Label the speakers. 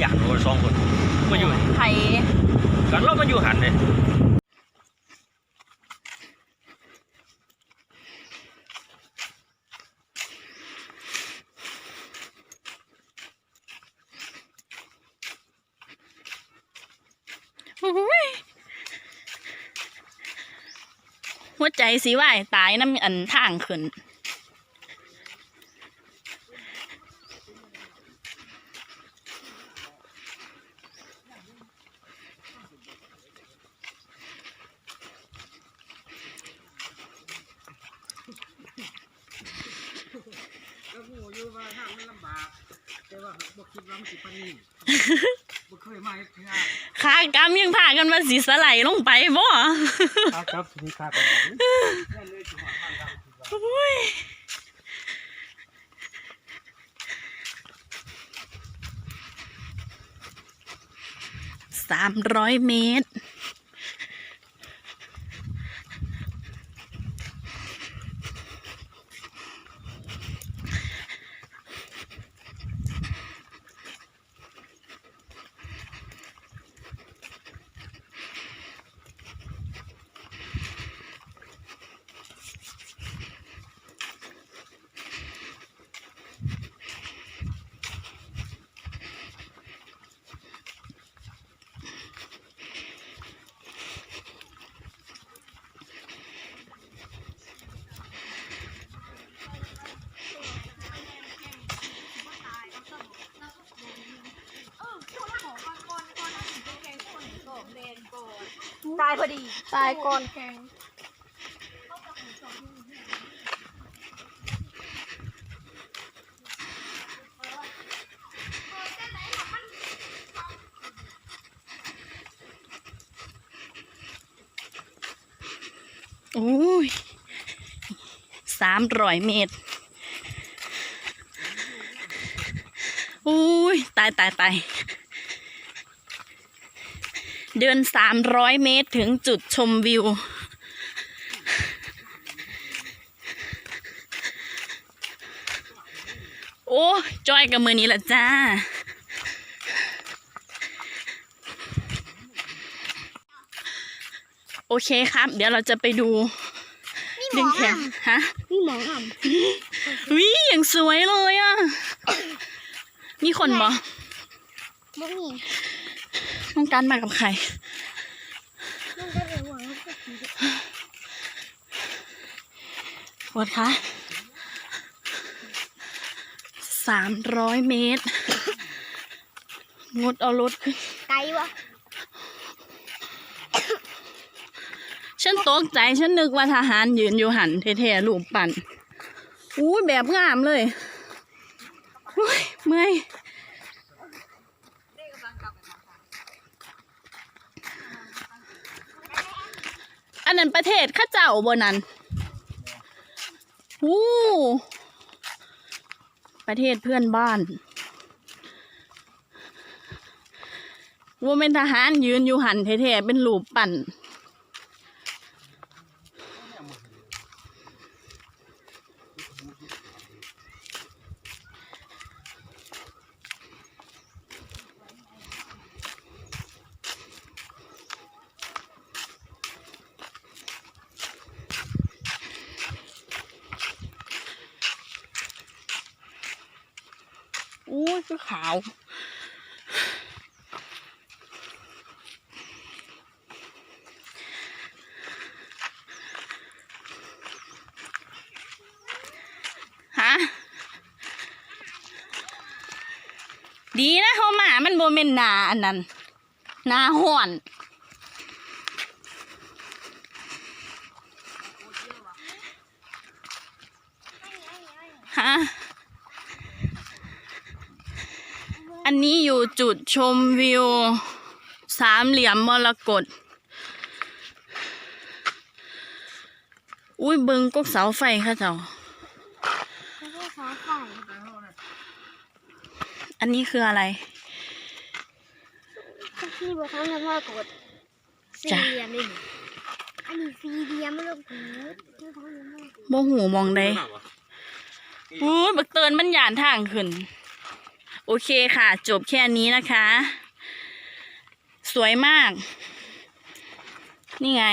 Speaker 1: อยากโดนสองคนมาอยู่
Speaker 2: ไผ่
Speaker 1: กันเรามาอยู่หันเลย
Speaker 2: โอ้ยหัวใจสีไหวายตายน้ำอันทางขึ้น
Speaker 3: ก็หูอยู่ว่าทางมันลำบาก แต่ ว่าบ่คิดว่ามันสิปานนี้บ่เคยมาเทื่อ
Speaker 2: ขากำยังพากันมาสีสไลด์ลงไปบ่
Speaker 3: ครับมีค่าไปนั่นเลยสิว่าทางดังสิว่า
Speaker 2: โอ้ยสามร้อยเมตรา
Speaker 4: ยพอดี ตายก่อนแข่ง
Speaker 2: โอ้ยสามร้อยเมตรโอ้ย ตายตายตาย เดินสามร้อยเมตรถึงจุดชมวิว โอ้ยจอยกับมือนี้ละจ้า โอเคครับ เดี๋ยวเราจะไปดูดึงแขนฮะ
Speaker 4: นี่หมออ่
Speaker 2: วิอย่างสวยเลยอะ มีคนบอำ
Speaker 4: บ่มี
Speaker 2: ต้องการมากับใคร
Speaker 4: มันก็เลยหวังว่าจะกิน
Speaker 2: ปวดคะสามร้อยเมตร งดเอารถขึ้น
Speaker 4: ไกลวะ
Speaker 2: ฉันตกใจ ฉันนึกว่าทหารยืนอยู่หันเท่ๆรูปปั่นอู้ยแบบงามเลยอุ้ยเมื่อย อันนั้นประเทศข้าเจ้าบนนั้นอู้ประเทศเพื่อนบ้านว่าเป็นทหารยืนอยู่หันเท่ๆเป็นหลูปปั่น ยคือขาว ฮะ ดีนะเขามามันโบเมนนาอันนั้นนาห่อนฮะ อันนี้อยู่จุดชมวิว สามเหลี่ยมมรกตอุ้ยเบิงกกเสาไฟค่ะเจ้า
Speaker 4: ไม่ใช่ขอไข่
Speaker 2: อันนี้คืออะไร
Speaker 4: ที่บอกเขาจะว่ากดสี่
Speaker 2: จ้ะ
Speaker 4: เหลี่ยมนี่อันนี้สี่เหลี่ยมไม่ต้องกูที่เขาจะว่ากด
Speaker 2: โมหูมองได้อู้ยบักเตือนมันหยานทางขึ้น โอเคค่ะ จบแค่นี้นะคะ สวยมาก นี่ไง